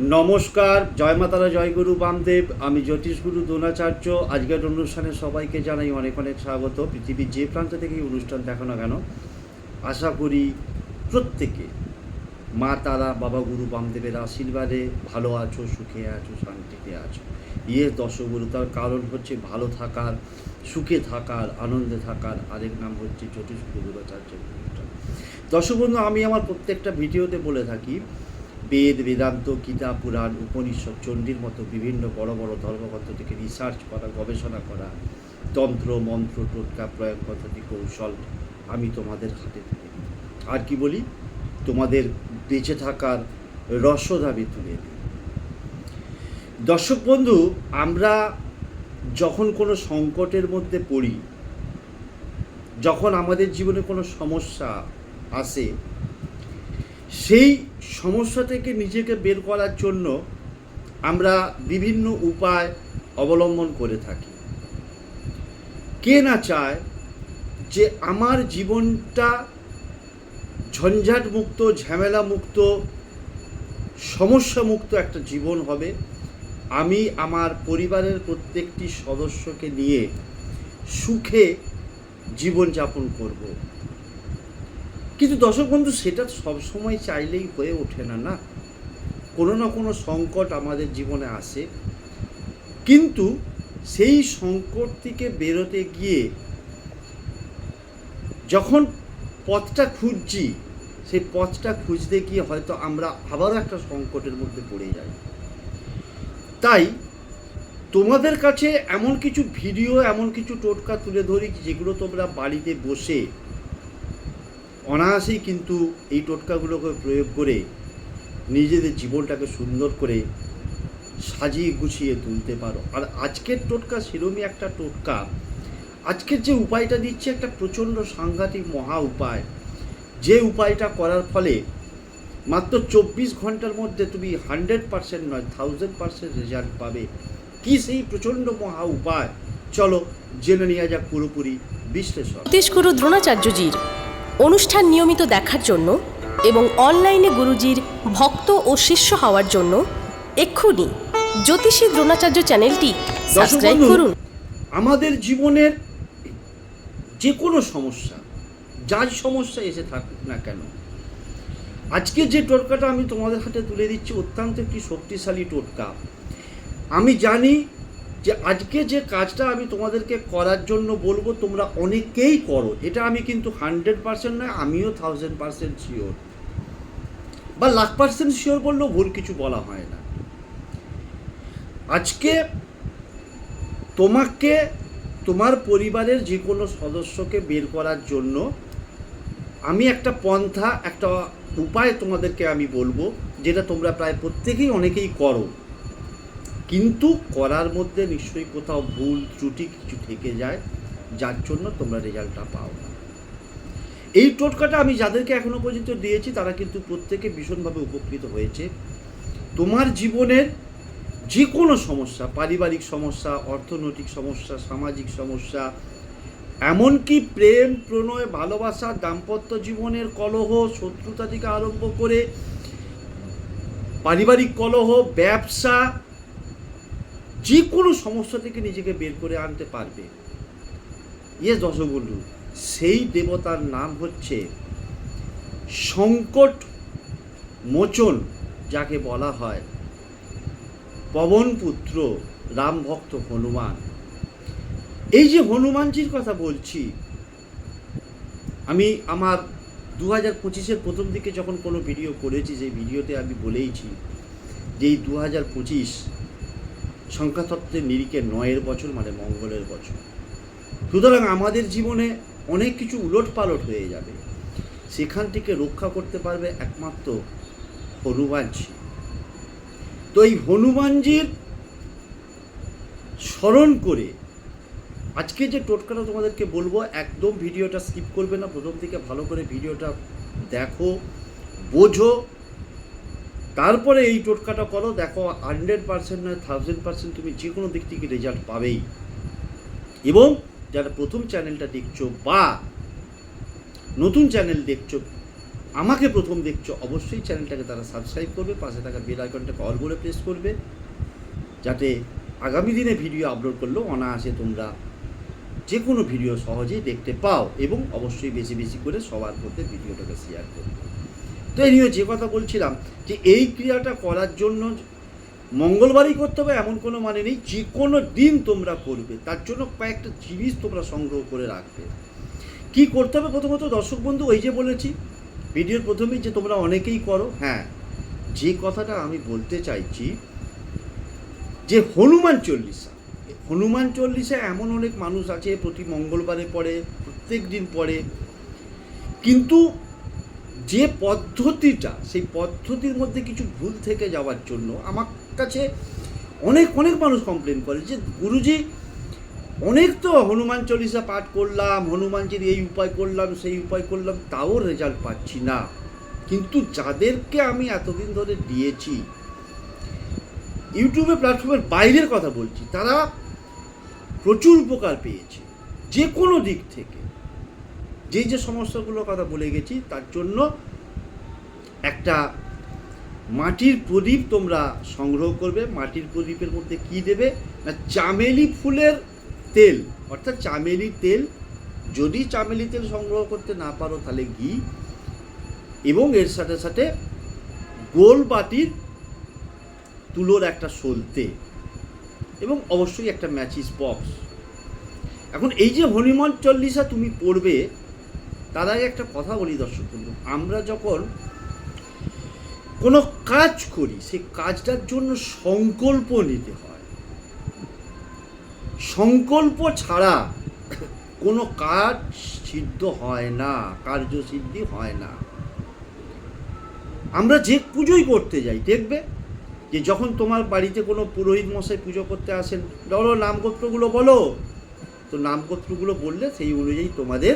নমস্কার, জয় মাতারা, জয় গুরু বামদেব। আমি জ্যোতিষগুরু দ্রোণাচার্য। আজকের অনুষ্ঠানে সবাইকে জানাই অনেক অনেক স্বাগত। পৃথিবীর যে প্রান্ত থেকে অনুষ্ঠান দেখো না কেন, আশা করি প্রত্যেকে মা, তারা, বাবা, গুরু, বামদেবের আশীর্বাদে ভালো আছো, সুখে আছো, শান্তিতে আছো। ইয়ে দশগুরু তার কারণ হচ্ছে ভালো থাকার, সুখে থাকার, আনন্দে থাকার আরেক নাম হচ্ছে জ্যোতিষগুরু দ্রোণাচার্যের অনুষ্ঠান। দর্শক বন্ধু, আমি আমার প্রত্যেকটা ভিডিওতে বলে থাকি বেদ, বেদান্ত, গীতা, পুরাণ, উপনিষদ, চণ্ডীর মতো বিভিন্ন বড় বড় ধর্মগ্রন্থ থেকে রিসার্চ করা, গবেষণা করা, তন্ত্র, মন্ত্র, টোটকা, প্রয়োগ পদ্ধতি, কৌশল আমি তোমাদের হাতে তুলে আর কি বলি? তোমাদের বেঁচে থাকার রসদ আমি তুলে দিই। দর্শক বন্ধু, আমরা যখন কোনো সংকটের মধ্যে পড়ি, যখন আমাদের জীবনে কোনো সমস্যা আসে সেই সমস্যা থেকে নিজেকে বের করার জন্য আমরা বিভিন্ন উপায় অবলম্বন করে থাকি। কে না চায় যে আমার জীবনটা ঝঞ্ঝাট মুক্ত ঝামেলা মুক্ত সমস্যা মুক্ত একটা জীবন হবে। আমি আমার পরিবারের প্রত্যেকটি সদস্যকে নিয়ে সুখে জীবনযাপন করব। কিন্তু দর্শক বন্ধু, সেটা সবসময় চাইলেই হয়ে ওঠে না না? কোনো না কোনো সংকট আমাদের জীবনে আসে। কিন্তু সেই সংকট থেকে বেরোতে গিয়ে যখন পথটা খুঁজছি, সেই পথটা খুঁজতে গিয়ে হয়তো আমরা আবারও একটা সংকটের মধ্যে পড়ে যাই। তাই তোমাদের কাছে এমন কিছু ভিডিও, এমন কিছু টোটকা তুলে ধরি, যেগুলো তোমরা বাড়িতে বসে অনায়াসেই কিন্তু এই টোটকাগুলোকে প্রয়োগ করে নিজেদের জীবনটাকে সুন্দর করে সাজিয়ে গুছিয়ে তুলতে পারো। আর আজকের টোটকা সেরমই একটা টোটকা। আজকের যে উপায়টা দিচ্ছে একটা প্রচণ্ড সাংঘাতিক মহা উপায়। যে উপায়টা করার ফলে মাত্র চব্বিশ ঘণ্টার মধ্যে তুমি হান্ড্রেড পার্সেন্ট নয় থাউজেন্ড পার্সেন্ট রেজাল্ট পাবে। কি সেই প্রচণ্ড মহা উপায়? চলো জেনে নেওয়া যাক পুরোপুরি বিশ্লেষণ। দ্রোণাচার্যজির অনুষ্ঠান নিয়মিত দেখার জন্য এবং অনলাইনে গুরুজির ভক্ত ও শিষ্য হওয়ার জন্য এক্ষুনি জ্যোতিষী দ্রোণাচার্য চ্যানেলটি সাবস্ক্রাইব করুন। আমাদের জীবনের যে কোনো সমস্যা যার সমস্যা এসে থাকুক না কেন আজকে যে টোটকাটা আমি তোমাদের হাতে তুলে দিচ্ছি অত্যন্ত একটি শক্তিশালী টোটকা। আমি জানি যে আজকে যে কাজটা আমি তোমাদেরকে করার জন্য বলব, তোমরা অনেকেই করো। এটা আমি কিন্তু হান্ড্রেড পার্সেন্ট নয়, আমিও থাউজেন্ড পার্সেন্ট শিওর বা লাখ পার্সেন্ট শিওর বললেও ভুল কিছু বলা হয় না। আজকে তোমাকে, তোমার পরিবারের যে কোনো সদস্যকে বের করার জন্য আমি একটা পন্থা, একটা উপায় তোমাদেরকে আমি বলব, যেটা তোমরা প্রায় প্রত্যেকেই অনেকেই করো। কিন্তু করার মধ্যে নিশ্চয়ই কোথাও ভুল, ত্রুটি কিছু থেকে যায়, যার জন্য তোমরা রেজাল্টটা পাও না। এই টোটকাটা আমি যাদেরকে এখনও পর্যন্ত দিয়েছি, তারা কিন্তু প্রত্যেকে ভীষণভাবে উপকৃত হয়েছে। তোমার জীবনের যে কোনো সমস্যা, পারিবারিক সমস্যা, অর্থনৈতিক সমস্যা, সামাজিক সমস্যা, এমনকি প্রেম, প্রণয়, ভালোবাসা, দাম্পত্য জীবনের কলহ, শত্রুতা থেকে আরম্ভ করে পারিবারিক কলহ, ব্যবসা যে কোনো সমস্যা থেকে নিজেকে বের করে আনতে পারবে। ইয়ে দশবন্ধু সেই দেবতার নাম হচ্ছে সংকট মোচন, যাকে বলা হয় পবনপুত্র রামভক্ত হনুমান। এই যে হনুমানজির কথা বলছি, আমি আমার দু হাজার পঁচিশের প্রথম দিকে যখন কোনো ভিডিও করেছি, সেই ভিডিওতে আমি বলেইছি যে এই দু হাজার পঁচিশ সংখ্যাতত্ত্বের নিরিখে নয়ের বছর মানে মঙ্গলের বছর। সুতরাং আমাদের জীবনে অনেক কিছু উলট পালট হয়ে যাবে। সেখান থেকে রক্ষা করতে পারবে একমাত্র হনুমানজি। তো এই হনুমানজির স্মরণ করে আজকে যে টোটকাটা তোমাদেরকে বলব, একদম ভিডিওটা স্কিপ করবে না। প্রথম থেকে ভালো করে ভিডিওটা দেখো, বোঝো তারপরে এই টোটকাটা করো, দেখো হান্ড্রেড পার্সেন্ট নয় থাউজেন্ড পার্সেন্ট তুমি যে কোনো দিক থেকে রেজাল্ট পাবেই। এবং যারা প্রথম চ্যানেলটা দেখছ বা নতুন চ্যানেল দেখছ, আমাকে প্রথম দেখছ, অবশ্যই চ্যানেলটাকে তারা সাবস্ক্রাইব করবে, পাশে থাকা বেল আইকনটাকে অল করে প্রেস করবে, যাতে আগামী দিনে ভিডিও আপলোড করলেও অনায়াসে তোমরা যে কোনো ভিডিও সহজেই দেখতে পাও এবং অবশ্যই বেশি বেশি করে সবার মধ্যে ভিডিওটাকে শেয়ার করবে। তো এই নিয়ে যে কথা বলছিলাম যে এই ক্রিয়াটা করার জন্য মঙ্গলবারই করতে হবে, এমন কোনো মানে নেই। যে কোনো দিন তোমরা করবে, তার জন্য কয়েকটা জিনিস তোমরা সংগ্রহ করে রাখবে। কি করতে হবে? প্রথমত দর্শক বন্ধু, ওই যে বলেছি, ভিডিওর প্রথমেই যে তোমরা অনেকেই করো হ্যাঁ যে কথাটা আমি বলতে চাইছি, যে হনুমান চল্লিশা। হনুমান চল্লিশা এমন অনেক মানুষ আছে, প্রতি মঙ্গলবারে পড়ে, প্রত্যেক দিন পড়ে। কিন্তু যে পদ্ধতিটা, সেই পদ্ধতির মধ্যে কিছু ভুল থেকে যাওয়ার জন্য আমার কাছে অনেক অনেক মানুষ কমপ্লেন করে যে, গুরুজি, অনেক তো হনুমান চল্লিশা পাঠ করলাম, হনুমানজির এই উপায় করলাম, সেই উপায় করলাম, তাও রেজাল্ট পাচ্ছি না। কিন্তু যাদেরকে আমি এতদিন ধরে দিয়েছি, ইউটিউবে প্ল্যাটফর্মের বাইরের কথা বলছি, তারা প্রচুর উপকার পেয়েছে যে কোনো দিক থেকে। যেই যে সমস্যাগুলোর কথা বলে গেছি, তার জন্য একটা মাটির প্রদীপ তোমরা সংগ্রহ করবে। মাটির প্রদীপের মধ্যে কি দেবে? না, চামেলি ফুলের তেল। অর্থাৎ চামেলি তেল, যদি চামেলি তেল সংগ্রহ করতে না পারো, তাহলে ঘি এবং এর সাথে সাথে গোল বাটির তুলোর একটা সলতে এবং অবশ্যই একটা ম্যাচিস বক্স। এখন এই যে হনুমান চল্লিশা তুমি পড়বে আগে একটা কথা বলি দর্শক বন্ধু, আমরা যখন কোনো কাজ করি, সেই কাজটার জন্য সংকল্প নিতে হয়। সংকল্প ছাড়া কোনো কাজ সিদ্ধ হয় না কার্যসিদ্ধি হয় না। আমরা যে পুজোই করতে যাই, দেখবে যে যখন তোমার বাড়িতে কোনো পুরোহিত মশাই পুজো করতে আসেন বলো নামগোত্রগুলো বলো, তো নামগোত্রগুলো বললে সেই অনুযায়ী তোমাদের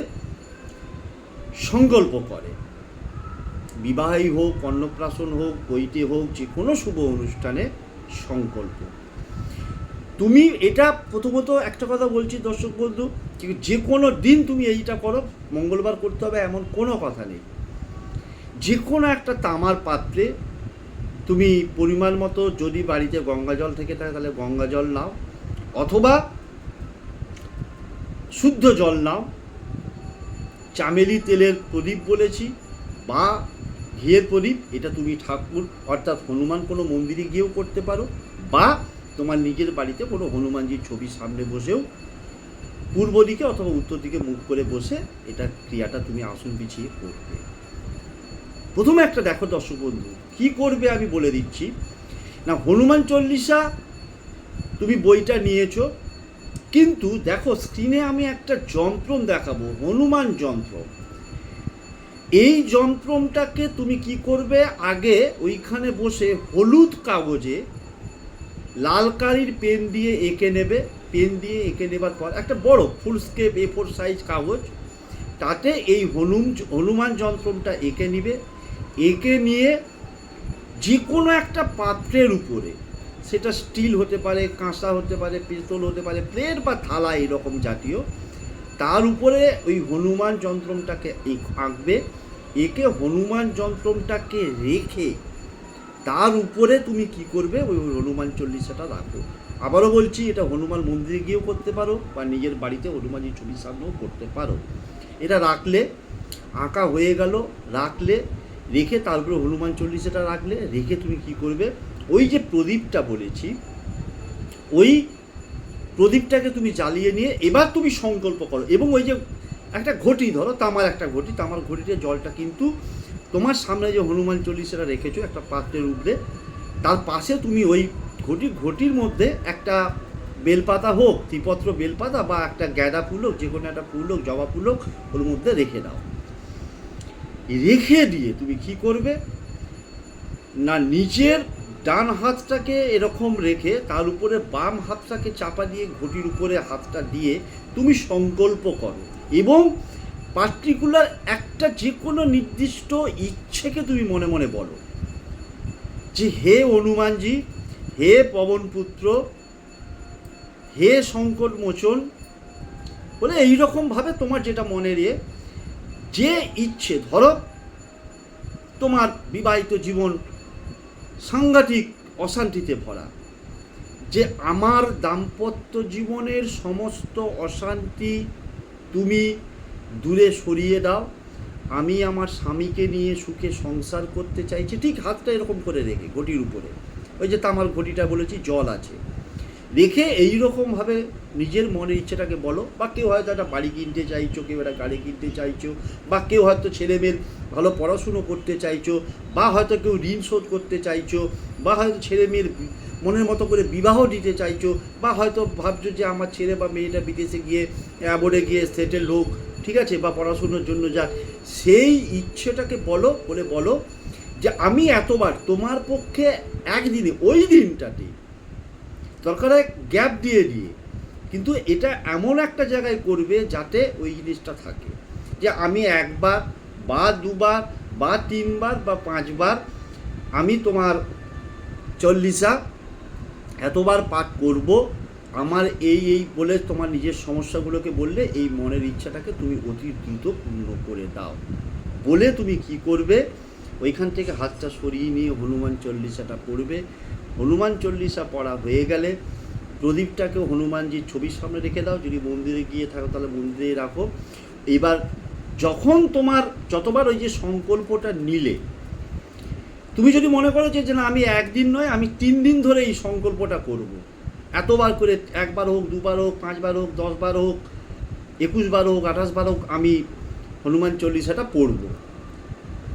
সংকল্প করে। বিবাহই হোক, অন্নপ্রাশন হোক বইতে হোক, যে কোনো শুভ অনুষ্ঠানে সংকল্প। তুমি এটা প্রথমত একটা কথা বলছি দর্শক বন্ধু যে কোনো দিন তুমি এইটা করো, মঙ্গলবার করতে হবে এমন কোনো কথা নেই। যে কোনো একটা তামার পাত্রে তুমি পরিমাণ মতো যদি বাড়িতে গঙ্গা জল থেকে থাকে, তাহলে গঙ্গা জল নাও, অথবা শুদ্ধ জল নাও চামেলি তেলের প্রদীপ বলেছি বা ঘিয়ের প্রদীপ, এটা তুমি ঠাকুর অর্থাৎ হনুমান কোনো মন্দিরে গিয়েও করতে পারো বা তোমার নিজের বাড়িতে কোনো হনুমানজির ছবির সামনে বসেও পূর্ব দিকে অথবা উত্তর দিকে মুখ করে বসে এটা ক্রিয়াটা তুমি আসন পিছিয়ে করবে। প্রথমে একটা দেখো দর্শক বন্ধু, কী করবে আমি বলে দিচ্ছি। না, হনুমান চল্লিশা তুমি বইটা নিয়েছো কিন্তু দেখো স্ক্রিনে আমি একটা যন্ত্রম দেখাবো, হনুমান যন্ত্র এই যন্ত্রমটাকে তুমি কি করবে? আগে ওইখানে বসে হলুদ কাগজে লাল কালির পেন দিয়ে এঁকে নেবে। পেন দিয়ে এঁকে নেবার পর, একটা বড় foolscap A four size কাগজ, তাতে এই হনুম, হনুমান যন্ত্রমটা এঁকে নিবে। এঁকে নিয়ে যে কোনো একটা পাত্রের উপরে সেটা স্টিল হতে পারে কাঁসা হতে পারে পিস্তল হতে পারে, প্লেট বা থালা এরকম জাতীয়। তার উপরে ওই হনুমান যন্ত্রমটাকে আঁকবে। একে হনুমান যন্ত্রমটাকে রেখে তার উপরে তুমি কি করবে? ওই হনুমান চল্লিশাটা রাখো। আবারও বলছি, এটা হনুমান মন্দিরে গিয়েও করতে পারো বা নিজের বাড়িতে হনুমানজির ছবির সামনেও করতে পারো। এটা রাখলে, আঁকা হয়ে গেল, রাখলে, রেখে তারপরে হনুমান চল্লিশাটা রাখলে, রেখে তুমি কি করবে? ওই যে প্রদীপটা বলেছি, ওই প্রদীপটাকে তুমি জ্বালিয়ে নিয়ে এবার তুমি সংকল্প করো। এবং ওই যে একটা ঘটি, ধরো তামার একটা ঘটি, তামার ঘটিতে জলটা কিন্তু তোমার সামনে যে হনুমান চল্লিশাটা রেখেছো, একটা পাত্রের উপরে, তার পাশে তুমি ওই ঘটি, ঘটির মধ্যে একটা বেলপাতা হোক, ত্রিপত্র বেলপাতা বা একটা গ্যাদা ফুল হোক, যে কোনো একটা ফুল হোক, জবা ফুল হোক, ওর মধ্যে রেখে দাও। রেখে দিয়ে তুমি কি করবে? না নিজের ডান হাতটাকে এরকম রেখে তার উপরে বাম হাতটাকে চাপা দিয়ে ঘটির উপরে হাতটা দিয়ে তুমি সংকল্প করো। এবং পার্টিকুলার একটা যে কোনো নির্দিষ্ট ইচ্ছেকে তুমি মনে মনে বলো যে, হে হনুমানজি, হে পবনপুত্র, হে সংকট মোচন বলে এইরকমভাবে তোমার যেটা মনের ইয়ে যে ইচ্ছে, ধরো তোমার বিবাহিত জীবন সাংঘাতিক অশান্তিতে ভরা। যে আমার দাম্পত্য জীবনের সমস্ত অশান্তি তুমি দূরে সরিয়ে দাও, আমি আমার স্বামীকে নিয়ে সুখে সংসার করতে চাইছি, ঠিক হাতটা এরকম করে রেখে, ঘটির উপরে। ওই যে তামার ঘটিটা বলেছি, জল আছে। রেখে এই রকমভাবে নিজের মনের ইচ্ছেটাকে বলো, বা কেউ হয়তো একটা বাড়ি কিনতে চাইছো, কেউ একটা গাড়ি কিনতে চাইছো, বা কেউ হয়তো ছেলে মেয়ের ভালো পড়াশুনো করতে চাইছো, বা হয়তো কেউ ঋণ শোধ করতে চাইছো, বা হয়তো ছেলে মেয়ের মনের মতো করে বিবাহ দিতে চাইছো, বা হয়তো ভাবছ যে আমার ছেলে বা মেয়েটা বিদেশে গিয়ে অ্যাবোর্ডে গিয়ে সেটেল হোক, ঠিক আছে, বা পড়াশুনোর জন্য যাক, সেই ইচ্ছেটাকে বলো, বলে বলো যে আমি এতবার তোমার পক্ষে একদিনে, ওই দিনটাতে দরকার হয় গ্যাপ দিয়ে দিয়ে। কিন্তু এটা এমন একটা জায়গায় করবে যাতে ওই জিনিসটা থাকে। যে আমি একবার বা দুবার বা তিনবার বা পাঁচবার আমি তোমার চল্লিশা এতবার পাঠ করব। আমার এই এই বলে তোমার নিজের সমস্যাগুলোকে বললে এই মনের ইচ্ছাটাকে তুমি অতি দ্রুত পূর্ণ করে দাও। বলে তুমি কি করবে? ওইখান থেকে হাতটা সরিয়ে নিয়ে হনুমান চল্লিশাটা পড়বে। হনুমান চল্লিশা পড়া হয়ে গেলে প্রদীপটাকেও হনুমানজির ছবির সামনে রেখে দাও, যদি মন্দিরে গিয়ে থাকো তাহলে মন্দিরে রাখো এবার যখন তোমার যতবার ওই যে সংকল্পটা নিলে, তুমি যদি মনে করো যে না, আমি একদিন নয়, আমি তিন দিন ধরে এই সংকল্পটা করব। এতবার করে একবার হোক, দুবার হোক, পাঁচবার হোক, দশবার হোক একুশ বার হোক আঠাশ বার হোক, আমি হনুমান চল্লিশাটা পড়ব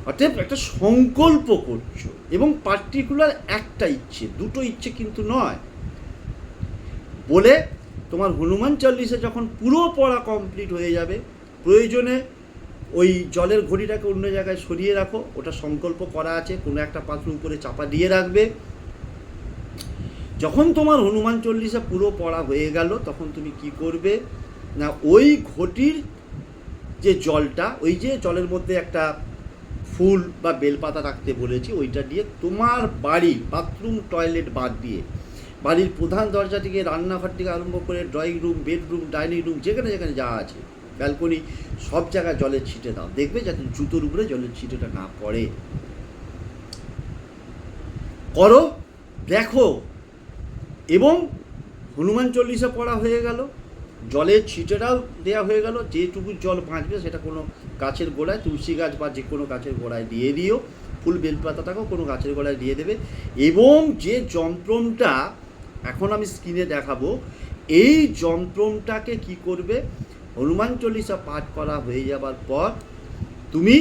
অর্থাৎ একটা সংকল্প করছ, এবং পার্টিকুলার একটা ইচ্ছে, দুটো ইচ্ছে কিন্তু নয়। বলে তোমার হনুমান চল্লিশে যখন পুরো পড়া কমপ্লিট হয়ে যাবে, প্রয়োজনে ওই জলের ঘড়িটাকে অন্য জায়গায় সরিয়ে রাখো, ওটা সংকল্প করা আছে, কোনো একটা পাত্র উপরে চাপা দিয়ে রাখবে। যখন তোমার হনুমান চল্লিশা পুরো পড়া হয়ে গেল, তখন তুমি কি করবে? না, ওই ঘটির যে জলটা, ওই যে জলের মধ্যে একটা ফুল বা বেলপাতা রাখতে বলেছি, ওইটা দিয়ে তোমার বাড়ি বাথরুম টয়লেট বাদ দিয়ে, বাড়ির প্রধান দরজা থেকে রান্নাঘর থেকে আরম্ভ করে drawing room bedroom dining room যেখানে যেখানে যা আছে ব্যালকনি সব জায়গায় জলের ছিটে দাও। দেখবে যাতে জুতোর উপরে জলের ছিটেটা না পড়ে। করো, দেখো। এবং হনুমান চল্লিশা পড়া হয়ে গেল। জলের ছিটেটাও দেওয়া হয়ে গেল, যেটুকু জল বাঁচবে সেটা কোনো গাছের গোড়ায়, তুলসী গাছ বা যে কোনো গাছের গোড়ায় দিয়ে দিও। ফুল বেলপাতাটাকেও কোনো গাছের গোড়ায় দিয়ে দেবে। এবং যে যন্ত্রমটা এখন আমি স্ক্রিনে দেখাবো, এই যন্ত্রমটাকে কি করবে? হনুমান চল্লিশা পাঠ করা হয়ে যাবার পর তুমি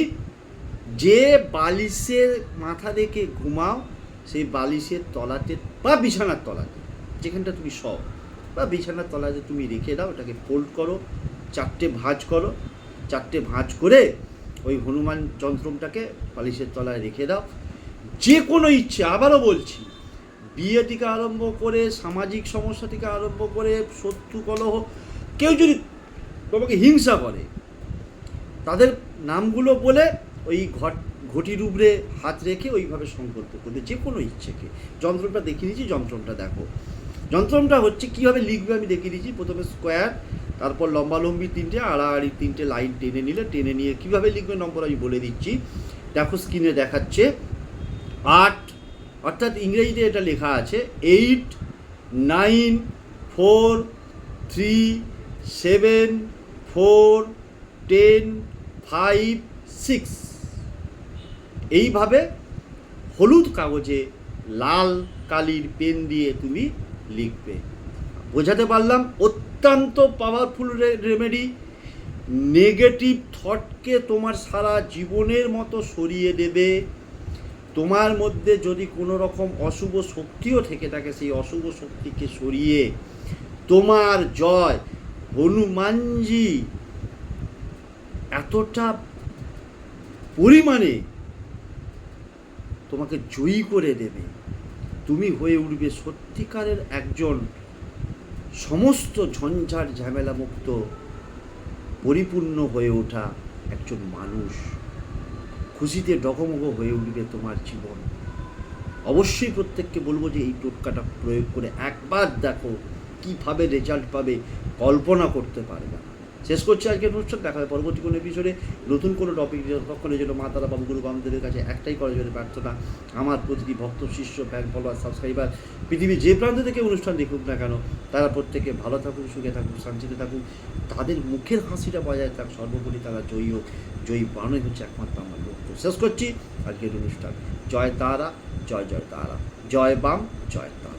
যে বালিশের মাথা রেখে ঘুমাও, সেই বালিশের তলাতে বা বিছানার তলাতে, যেখানটা তুমি শও। বা বিছানার তলাতে তুমি রেখে দাও, এটাকে ফোল্ড করো, চারটে ভাঁজ করো, চারটে ভাঁজ করে ওই হনুমান যন্ত্রমটাকে পালিশের তলায় রেখে দাও। যে কোনো ইচ্ছে, আবারও বলছি, বিয়ে থেকে আরম্ভ করে, সামাজিক সমস্যা থেকে আরম্ভ করে, শত্রু কলহ, কেউ যদি তোমাকে হিংসা করে, তাদের নামগুলো বলে ওই ঘট ঘটির উপরে হাত রেখে ওইভাবে সংকল্প করবে, যে কোনো ইচ্ছেকে। যন্ত্রটা দেখিয়ে দিয়েছি, যন্ত্রটা দেখো। যন্ত্রটা হচ্ছে কীভাবে লিখবে আমি দেখিয়ে দিয়েছি প্রথমে স্কোয়ার তারপর লম্বালম্বি তিনটে, আড়াআড়ি তিনটে লাইন টেনে নিলে, টেনে নিয়ে কীভাবে লিখবে নম্বর আমি বলে দিচ্ছি। দেখো স্ক্রিনে দেখাচ্ছে আট, অর্থাৎ ইংরেজিতে এটা লেখা আছে eight nine four three seven four ten five six এইভাবে হলুদ কাগজে লাল কালির পেন দিয়ে তুমি লিখবে। বোঝাতে পারলাম অত্যন্ত পাওয়ারফুল রেমেডি নেগেটিভ থটকে তোমার সারা জীবনের মতো সরিয়ে দেবে। তোমার মধ্যে যদি কোনো রকম অশুভ শক্তিও থেকে থাকে, সেই অশুভ শক্তিকে সরিয়ে তোমার জয়, হনুমানজি এতটা পরিমাণে তোমাকে জয়ী করে দেবে। তুমি হয়ে উঠবে সত্যিকারের একজন সমস্ত ঝঞ্ঝাট ঝামেলা মুক্ত পরিপূর্ণ হয়ে ওঠা একজন মানুষ। খুশিতে ডগমগ হয়ে উঠবে তোমার জীবন। অবশ্যই প্রত্যেককে বলব যে এই টোটকাটা প্রয়োগ করে একবার দেখো কীভাবে রেজাল্ট পাবে, কল্পনা করতে পারবে না। শেষ করছি আজকের অনুষ্ঠান, দেখা হয় পরবর্তী কোনো এপিসোডে নতুন কোনো টপিক ততক্ষণের জন্য মা তারা বাবু, গুরু বামদেবের কাছে একটাই করার জন্য প্রার্থনা, আমার প্রতিটি ভক্ত, শিষ্য ব্যাংক ফলোয়ার সাবস্ক্রাইবার পৃথিবীর যে প্রান্ত থেকে অনুষ্ঠান দেখুক না কেন, তারা প্রত্যেকে ভালো থাকুক সুখে থাকুক শান্তিতে থাকুক তাদের মুখের হাসিটা বজায় থাক, সর্বোপরি তারা জয়ী হোক। জয়ী বানানোই হচ্ছে একমাত্র আমার লক্ষ্য। শেষ করছি আজকের অনুষ্ঠান। জয় তারা, জয় জয় তারা। জয় বাম, জয় তারা।